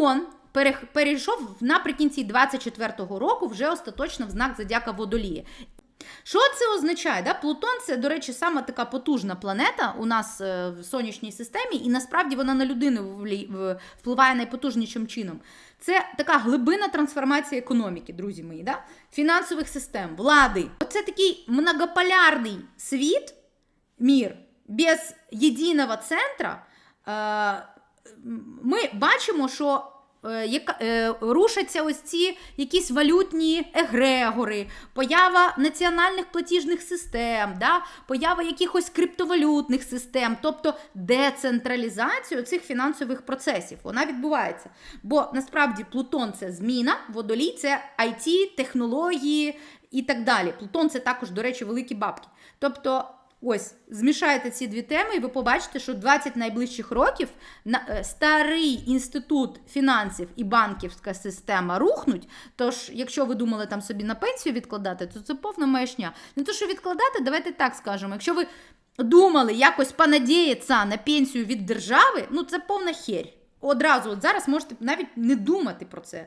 Плутон перейшов наприкінці 24-го року вже остаточно в знак зодіака Водолія. Що це означає? Да? Плутон це, до речі, сама така потужна планета у нас е, в сонячній системі, і насправді вона на людину впливає найпотужнішим чином. Це така глибинна трансформація економіки, друзі мої, да? фінансових систем, влади. Оце такий многополярний світ, мір, без єдиного центра. Ми бачимо, що е, е, рушаться ось ці якісь валютні егрегори, поява національних платіжних систем, да? поява якихось криптовалютних систем, тобто децентралізацію цих фінансових процесів. Вона відбувається. Бо насправді Плутон це зміна, водолій це IT, технології і так далі. Плутон це також, до речі, великі бабки. Тобто. Ось, змішаєте ці дві теми, і ви побачите, що 20 найближчих років на, е, старий інститут фінансів і банківська система рухнуть. Тож, якщо ви думали там собі на пенсію відкладати, то це повна маячня. Не то, що відкладати, давайте так скажемо. Якщо ви думали якось понадіятися на пенсію від держави, ну це повна херь. Одразу, от зараз можете навіть не думати про це.